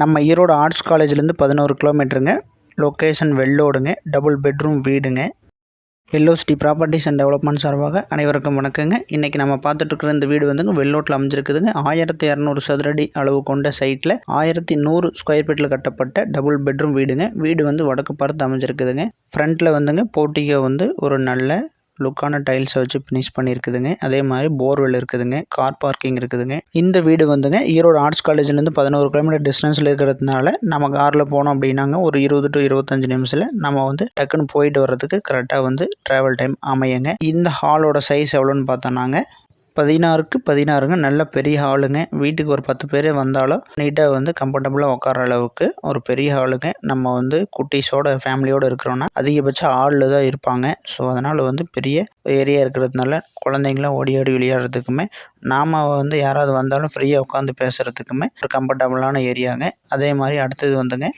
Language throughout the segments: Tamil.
நம்ம ஈரோடு ஆர்ட்ஸ் காலேஜ்லேருந்து பதினோரு கிலோமீட்டருங்க லொக்கேஷன் வெள்ளோடுங்க. டபுள் பெட்ரூம் வீடுங்க. எல்ஓஸ்டி ப்ராப்பர்ட்டிஸ் அண்ட் டெவலப்மெண்ட் சார்பாக அனைவருக்கும் வணக்கங்க. இன்றைக்கி நம்ம பார்த்துட்ருக்குற இந்த வீடு வந்துங்க வெள்ளோட்டில் அமைஞ்சிருக்குதுங்க. ஆயிரத்தி இரநூறு சதுரடி அளவு கொண்ட சைட்டில் ஆயிரத்தி நூறு ஸ்கொயர் ஃபீட்டில் கட்டப்பட்ட டபுள் பெட்ரூம் வீடுங்க. வீடு வந்து வடக்கு பார்த்து அமைஞ்சிருக்குதுங்க. ஃப்ரண்ட்டில் வந்துங்க போட்டிகோ வந்து ஒரு நல்ல லுக்கான டைல்ஸை வச்சு ஃபினிஷ் பண்ணியிருக்குதுங்க. அதே மாதிரி போர்வெல் இருக்குதுங்க. கார் பார்க்கிங் இருக்குதுங்க. இந்த வீடு வந்துங்க ஈரோடு ஆர்ட்ஸ் காலேஜ்லேருந்து பதினோரு கிலோமீட்டர் டிஸ்டன்ஸில் இருக்கிறதுனால நம்ம காரில் போனோம் அப்படின்னாங்க. ஒரு இருபது டு இருபத்தஞ்சு நிமிஷத்தில் நம்ம வந்து டக்குன்னு போயிட்டு வர்றதுக்கு கரெக்டாக வந்து ட்ராவல் டைம் அமையுங்க. இந்த ஹாலோட சைஸ் எவ்வளோன்னு பார்த்தோன்னாங்க பதினாறுக்கு பதினாறுங்க நல்ல பெரிய ஹாலுங்க வீட்டுக்கு ஒரு பத்து பேர் வந்தாலும் நீட்டாக வந்து கம்ஃபர்டபுளாக உட்கார அளவுக்கு ஒரு பெரிய ஹாலுங்க நம்ம வந்து குட்டீஸோட ஃபேமிலியோடு இருக்கிறோன்னா அதிகபட்சம் ஹாலில் தான் இருப்பாங்க. ஸோ அதனால் வந்து பெரிய ஏரியா இருக்கிறதுனால குழந்தைங்களாம் ஓடி ஆடி விளையாடுறதுக்குமே நாம் வந்து யாராவது வந்தாலும் ஃப்ரீயாக உட்காந்து பேசுகிறதுக்குமே ஒரு கம்ஃபர்டபுளான ஏரியாங்க அதே மாதிரி அடுத்தது வந்துங்க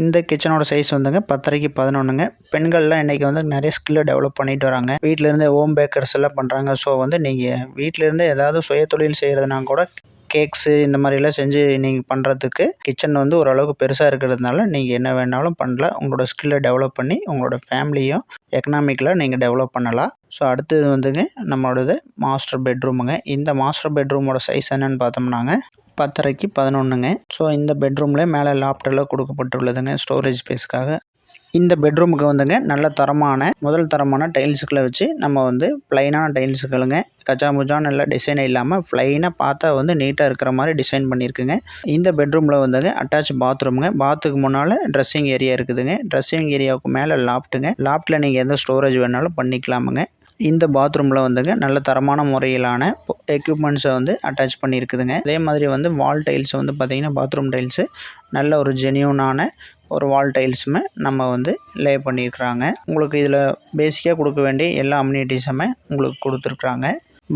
இந்த கிச்சனோட சைஸ் வந்துங்க பத்தரைக்கு பதினொன்றுங்க பெண்கள்லாம் இன்றைக்கி வந்து நிறைய ஸ்கில்லை டெவலப் பண்ணிட்டு வராங்க. வீட்டிலேருந்து ஹோம் பேக்கர்ஸ் எல்லாம் பண்ணுறாங்க ஸோ வந்து நீங்கள் வீட்டிலேருந்து ஏதாவது சுய தொழில் செய்கிறதுனா கூட கேக்ஸு இந்த மாதிரிலாம் செஞ்சு நீங்கள் பண்ணுறதுக்கு கிச்சன் வந்து ஓரளவுக்கு பெருசாக இருக்கிறதுனால நீங்கள் என்ன வேணாலும் பண்ணலாம். உங்களோட ஸ்கில்லை டெவலப் பண்ணி உங்களோட ஃபேமிலியும் எக்கனாமிக்கலாக நீங்கள் டெவலப் பண்ணலாம். ஸோ அடுத்தது வந்துங்க நம்மளோடது மாஸ்டர் பெட்ரூமுங்க இந்த மாஸ்டர் பெட்ரூமோட சைஸ் என்னென்னு பார்த்தோம்னாங்க. பத்தரைக்கு பதினொன்றுங்க ஸோ இந்த பெட்ரூமில் மேலே லாப்டெல்லாம் கொடுக்கப்பட்டுள்ளதுங்க ஸ்டோரேஜ் ஸ்பேஸ்க்காக இந்த பெட்ரூமுக்கு வந்துங்க நல்ல தரமான முதல் தரமான டைல்ஸுக்களை வச்சு நம்ம வந்து ப்ளைனான டைல்ஸுகளுங்க கஜா முஜான்னு எல்லாம் டிசைன் இல்லாமல் ப்ளைனாக பார்த்தா வந்து நீட்டாக இருக்கிற மாதிரி டிசைன் பண்ணியிருக்குங்க. இந்த பெட்ரூமில் வந்துங்க அட்டாச் பாத்ரூமுங்க பாத்துக்கு முன்னால் ட்ரெஸ்ஸிங் ஏரியா இருக்குதுங்க. ட்ரெஸ்ஸிங் ஏரியாவுக்கு மேலே லாப்ட்டுங்க லாப்ட்டில் நீங்கள் எந்த ஸ்டோரேஜ் வேணாலும் பண்ணிக்கலாமுங்க. இந்த பாத்ரூமில் வந்துங்க நல்ல தரமான முறையிலான எக்யூப்மெண்ட்ஸை வந்து அட்டாச் பண்ணியிருக்குதுங்க. அதே மாதிரி வந்து வால் டைல்ஸ் வந்து பார்த்திங்கன்னா பாத்ரூம் டைல்ஸு நல்ல ஒரு ஜெனியூனான ஒரு வால் டைல்ஸுமே நம்ம வந்து லே பண்ணியிருக்கிறாங்க. உங்களுக்கு இதில் பேசிக்காக கொடுக்க வேண்டிய எல்லா அம்யூனிட்டிஸுமே உங்களுக்கு கொடுத்துருக்குறாங்க.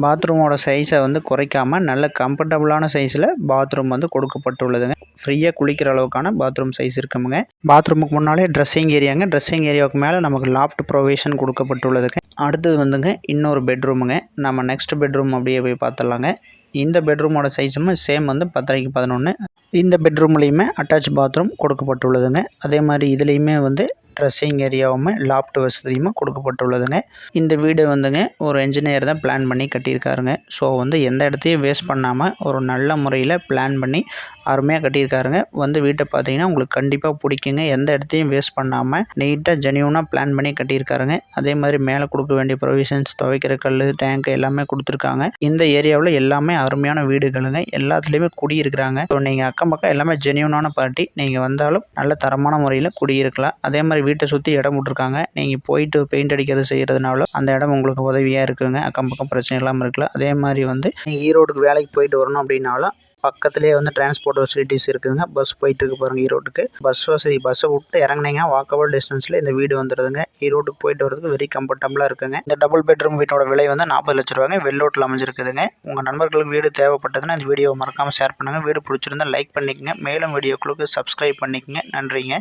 பாத்ரூமோட சைஸை வந்து குறைக்காமல் நல்ல கம்ஃபர்டபுளான சைஸில் பாத்ரூம் வந்து கொடுக்கப்பட்டுள்ளதுங்க. ஃப்ரீயாக குளிக்கிற அளவுக்கான பாத்ரூம் சைஸ் இருக்குமுங்க. பாத்ரூமுக்கு முன்னாலே ட்ரெஸ்ஸிங் ஏரியாங்க ட்ரெஸ்ஸிங் ஏரியாவுக்கு மேலே நமக்கு லாஃப்ட் ப்ரொவிஷன் கொடுக்கப்பட்டுள்ளதுங்க. அடுத்தது வந்துங்க இன்னொரு பெட்ரூமுங்க நம்ம நெக்ஸ்ட் பெட்ரூம் அப்படியே போய் பார்த்துடலாங்க. இந்த பெட்ரூமோட சைஸுமே சேம் வந்து பத்தரைக்கு பதினொன்று இந்த பெட்ரூம்லேயுமே அட்டாச் பாத்ரூம் கொடுக்கப்பட்டுள்ளதுங்க. அதே மாதிரி இதுலேயுமே வந்து ட்ரெஸ்ஸிங் ஏரியாவுமே லாப்ட் வசதியுமே கொடுக்கப்பட்டுள்ளதுங்க. இந்த வீடு வந்துங்க ஒரு என்ஜினியர் தான் பிளான் பண்ணி கட்டியிருக்காருங்க. ஸோ வந்து எந்த இடத்தையும் வேஸ்ட் பண்ணாமல் ஒரு நல்ல முறையில் பிளான் பண்ணி அருமையாக கட்டியிருக்காருங்க. வந்து வீட்டை பார்த்தீங்கன்னா உங்களுக்கு கண்டிப்பாக பிடிக்குங்க. எந்த இடத்தையும் வேஸ்ட் பண்ணாமல் நீட்டாக ஜெனியூனாக பிளான் பண்ணி கட்டியிருக்காருங்க. அதே மாதிரி மேலே கொடுக்க வேண்டிய ப்ரொவிஷன்ஸ் துவைக்கிற கல் டேங்க் எல்லாமே கொடுத்துருக்காங்க. இந்த ஏரியாவில் எல்லாமே அருமையான வீடுகளுங்க. எல்லாத்துலேயுமே குடியிருக்கிறாங்க. ஸோ நீங்கள் அக்கம் பக்கம் எல்லாமே ஜெனியூனான பார்ட்டி நீங்கள் வந்தாலும் நல்ல தரமான முறையில் குடியிருக்கலாம். அதே மாதிரி வீட்டை சுற்றி இடம் விட்ருக்காங்க நீங்கள் போயிட்டு பெயிண்ட் அடிக்கிறது செய்கிறதுனால அந்த இடம் உங்களுக்கு உதவியாக இருக்குங்க. அக்கம் பக்கம் பிரச்சனை இல்லாமல் இருக்கலாம் அதே மாதிரி வந்து நீங்கள் ஈரோடுக்கு வேலைக்கு போயிட்டு வரணும் அப்படின்னாலும் பக்கத்துலேயே வந்து டிரான்ஸ்போர்ட் ஃபெசிலிட்டிஸ் இருக்குதுங்க. பஸ் போயிட்டு இருக்கு பாருங்கள் ஈரோட்டுக்கு. பஸ் வசதி பஸ்ஸை விட்டு இறங்குனீங்க வாக்கபிள் டிஸ்டன்ஸில் இந்த வீடு வந்துடுதுங்க ஈரோட்டுக்கு போயிட்டு வரதுக்கு வெரி கம்ஃபர்டபுளாக இருக்குங்க. இந்த டபுள் பெட்ரூம் வீட்டோட விலை வந்து நாற்பது லட்ச ரூபாங்க. வெள்ளோட்டில் அமைஞ்சிருக்குதுங்க. உங்கள் நண்பர்களுக்கு வீடு தேவைப்பட்டதுன்னா இந்த வீடியோவை மறக்காமல் ஷேர் பண்ணுங்கள் வீடு பிடிச்சிருந்தா லைக் பண்ணிக்கங்க. மேலும் வீடியோக்களுக்கு சப்ஸ்கிரைப் பண்ணிக்கங்க. நன்றிங்க.